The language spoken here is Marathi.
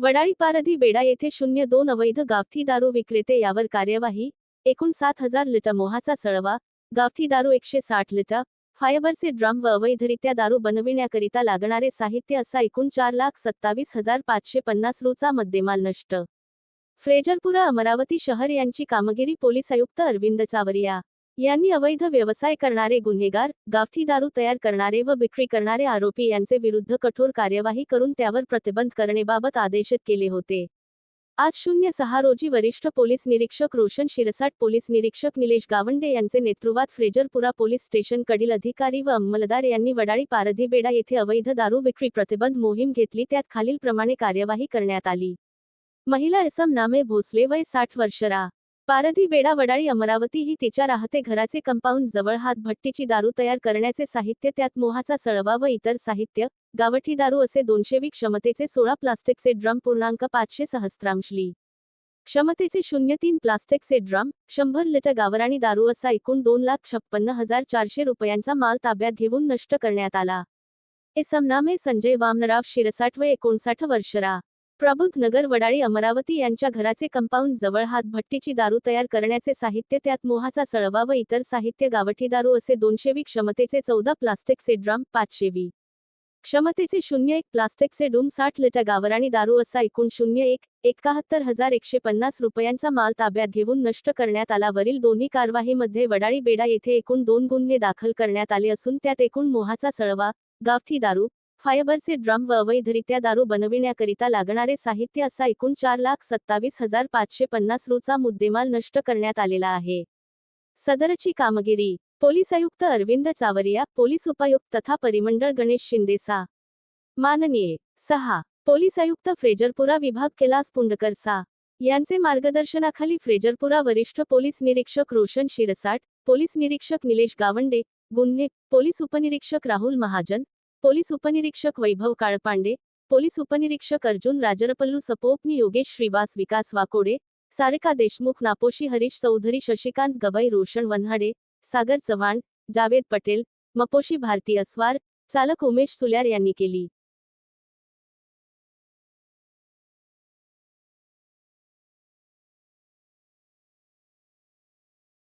वडाळी पारधी बेडा येथे शून्य दोन अवैध गावठी दारू विक्रेते यावर कार्यवाही एकूण सात हजार लिटर मोहाचा सळवा गावठी दारू एकशे साठ लिटर फायबरचे ड्रम व अवैधरित्या दारू बनविण्याकरिता लागणारे साहित्य असा एकूण चार लाख सत्तावीस हजार पाचशे पन्नास रूचा मद्देमाल नष्ट. फ्रेजरपुरा अमरावती शहर यांची कामगिरी पोलीस आयुक्त अरविंद चावरिया. यांनी अवैध व्यवसाय करणारे गुन्हेगार गावठी दारू तयार करणारे व विक्री करणारे आरोपी यांचे विरुद्ध कठोर कार्यवाही करून त्यावर प्रतिबंध करण्याबाबत आदेशित केले होते. आज शून्य सहा रोजी वरिष्ठ पोलीस निरीक्षक रोशन शिरसाट पोलीस निरीक्षक निलेश गावंडे यांचे नेतृत्वात फ्रेजरपुरा पोलीस स्टेशनकडील अधिकारी व अंमलदार यांनी वडाळी पारधी बेडा येथे अवैध दारू विक्री प्रतिबंध मोहीम घेतली त्यात खालीलप्रमाणे कार्यवाही करण्यात आली. महिला एसम नामे भोसले वय साठ वर्षरा पारधी बेडा वडाळी अमरावती ही तिच्या राहते घराचे कंपाऊंड जवळ हात भट्टीची दारू तयार करण्याचे साहित्य त्यात मोहाचा सळवा व इतर साहित्य गावठी दारू असे दोनशे वी क्षमतेचे सोळा प्लास्टिकचे ड्रम पूर्णांक पाचशे सहस्त्रांशली क्षमतेचे शून्य तीन प्लास्टिकचे ड्रम शंभर लिटर गावराणी दारू असा एकूण दोन लाख छप्पन्न हजार चारशे रुपयांचा माल ताब्यात घेऊन नष्ट करण्यात आला. इसम नामे संजय वामनराव शिरसाठ व एकोणसाठ वर्षरा. प्रबुद्ध नगर वडाळी अमरावती यांच्या घराचे कंपाऊंड जवळ हात भट्टीची दारू तयार करण्याचे साहित्य त्यात मोहाचा सळवा व इतर साहित्य गावठी दारू असे दोनशे वी क्षमतेचे चौदा प्लास्टिकचे ड्रम पाचशे वी क्षमतेचे शून्य एक प्लास्टिकचे डूम साठ लिटर गावराणी दारू असा एकूण शून्य एक एकाहत्तर हजार एकशे पन्नास रुपयांचा माल ताब्यात घेऊन नष्ट करण्यात आला. वरील दोन्ही कारवाईमध्ये वडाळी बेडा येथे एकूण दोन गुन्हे दाखल करण्यात आले असून त्यात एकूण मोहाचा सळवा गावठी दारू फायबरचे ड्रम व अवैधरित्या दारू बनविण्याकरिता लागणारे साहित्य असा एकूण चार लाख सत्तावीस हजार पाचशे पन्नास रूचा मुद्देमाल नष्ट करण्यात आलेला आहे. सदरची कामगिरी पोलीस आयुक्त अरविंद चावरिया पोलीस उपायुक्त तथा परिमंडळ गणेश शिंदेसा माननीय सहा पोलीस आयुक्त फ्रेजरपुरा विभाग कैलास पुंडकर सा. यांचे मार्गदर्शनाखाली फ्रेजरपुरा वरिष्ठ पोलीस निरीक्षक रोशन शिरसाट पोलीस निरीक्षक निलेश गावंडे गुन्हे पोलीस उपनिरीक्षक राहुल महाजन पोलीस उपनिरीक्षक वैभव काळपांडे पोलीस उपनिरीक्षक अर्जुन राजरपल्लू सपोपनी योगेश श्रीवास विकास वाकोडे सारिका देशमुख नापोशी हरीश चौधरी शशिकांत गवई रोशन वन्हाडे सागर चव्हाण जावेद पटेल मपोशी भारती अस्वार चालक उमेश सुल्यार यांनी केली.